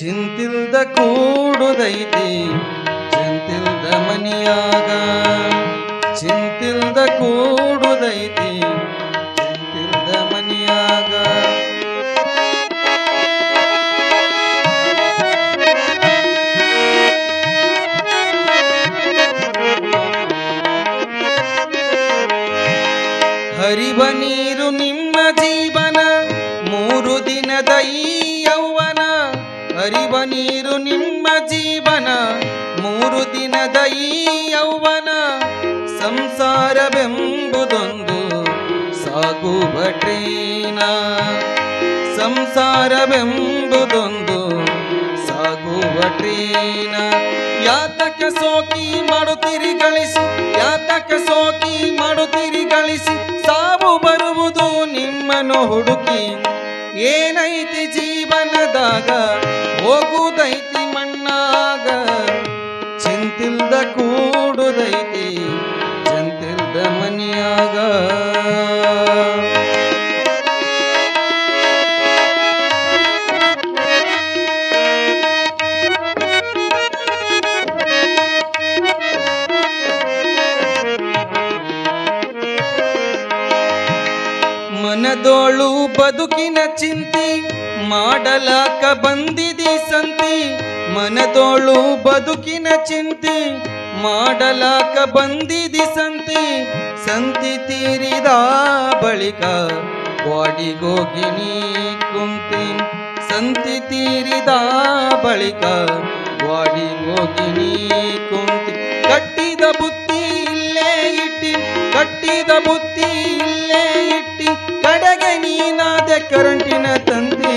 ಚಿಂತಿಲ್ದ ಕೂಡುದೈತಿ ಚಿಂತಿಲ್ದ ಮನಿಯಾಗ ಚಿಂತಿಲ್ದ ಕೂಡುದೈತಿ. ಹರಿವ ನೀರು ನಿಮ್ಮ ಜೀವನ, ಮೂರು ದಿನದ ಈ ಯೌವನ ಸಂಸಾರವೆಂಬುದೊಂದು ಸಾಗುವ ಟ್ರೇನ. ಸಂಸಾರವೆಂಬುದೊಂದು ಸಾಗುವ ಟ್ರೇನ. ಯಾತಕ ಸೋಕಿ ಮಾಡುತ್ತೀರಿ ಗಳಿಸಿ ಯಾತಕ ಸೋಕಿ ಮಾಡುತ್ತೀರಿ ಗಳಿಸಿ, ಸಾವು ಬರುವುದು ನಿಮ್ಮನ್ನು ಹುಡುಕಿ ಏನೈತಿ ಜೀವನದಾಗ? ಹೋಗುದೈತಿ ಮಣ್ಣಾಗ. ಚಿಂತಿಲ್ದ ಕೂಡುದೈತಿ ಚಿಂತಿಲ್ದ ಮನಿಯಾಗ. ಮನದೋಳು ಬದುಕಿನ ಚಿಂತಿ, ಮಾಡಲಾಕ ಬಂದಿದಿ ಸಂತಿ. ಮನದೋಳು ಬದುಕಿನ ಚಿಂತಿ, ಮಾಡಲಾಕ ಬಂದಿದಿ ಸಂತಿ. ಸಂತಿ ತೀರಿದ ಬಳಿಕ ವಾಡಿಗೋಗಿ ನೀ ಕುಂತಿ. ಸಂತಿ ತೀರಿದ ಬಳಿಕ ವಾಡಿಗೋಗಿ ನೀ ಕುಂತಿ. ಕಟ್ಟಿದ ಬುತ್ತಿ ಇಲ್ಲೇ ಇಟ್ಟಿ, ಕಟ್ಟಿದ ಬುತ್ತಿ ಇಲ್ಲೇ ಇಟ್ಟಿ ಕಡೆಗೆ ನೀನಾದ ಕರೆಂಟಿನ ತಂದಿ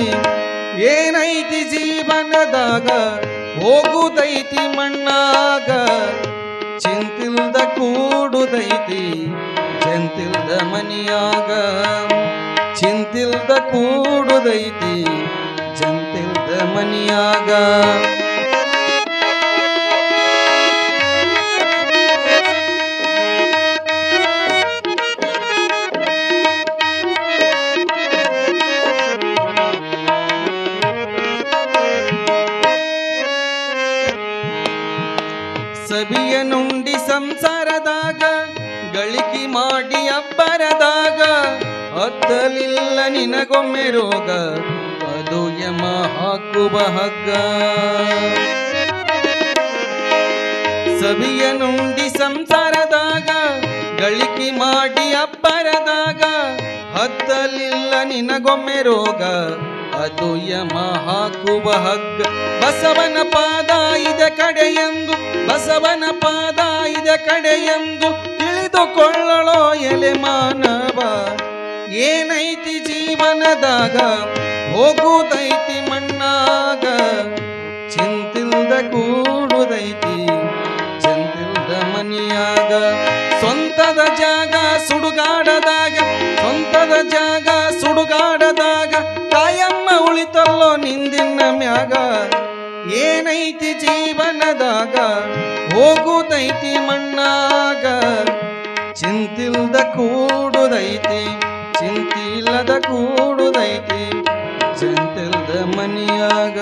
ಏನೈತಿ ಜೀವನದಾಗ, ಹೋಗುದೈತಿ ಮಣ್ಣಾಗ. ಚಿಂತಿಲ್ದ ಕೂಡುದೈತಿ ಚಿಂತಿಲ್ದ ಮನಿಯಾಗ. ಚಿಂತಿಲ್ದ ಕೂಡುದೈತಿ ಚಿಂತಿಲ್ದ ಮನಿಯಾಗ. ಹತ್ತಲಿಲ್ಲ ನಿನಗೊಮ್ಮೆ ರೋಗ, ಅದು ಯಮ ಹಾಕುವ ಹಗ್ಗ. ಸವಿಯ ನುಂಡಿ ಸಂಸಾರದಾಗ, ಗಳಿಕೆ ಮಾಡಿ ಅಪ್ಪರದಾಗ, ಹತ್ತಲಿಲ್ಲ ನಿನಗೊಮ್ಮೆ ರೋಗ, ಅದು ಯಮ ಹಾಕುವ ಹಗ್ಗ. ಬಸವನ ಪಾದ ಇದ ಎಂದು ಬಸವನ ಪಾದ ಇದ ಎಂದು ತಿಳಿದುಕೊಳ್ಳಳೋ ಎಲೆ ಮಾನವ. ಏನೈತಿ ಜೀವನದಾಗ? ಹೋಗುದೈತಿ ಮಣ್ಣಾಗ. ಚಿಂತಿಲ್ದ ಕೂಡುದೈತಿ, ಚಿಂತಿಲ್ದ ಮನಿಯಾಗ. ಸ್ವಂತದ ಜಾಗ ಸುಡುಗಾಡದಾಗ, ಸ್ವಂತದ ಜಾಗ ಸುಡುಗಾಡದಾಗ. ತಾಯಮ್ಮ ಉಳಿತಲ್ಲೋ ನಿಂದಿನ ಮ್ಯಾಗ. ಏನೈತಿ ಜೀವನದಾಗ? ಹೋಗುದೈತಿ ಮಣ್ಣಾಗ. ಚಿಂತಿಲ್ದ ಕೂಡುದೈತಿ. ಕೂಡುದೈತಿ ಚಂತಿಲ್ದ ಮನಿಯಾಗ.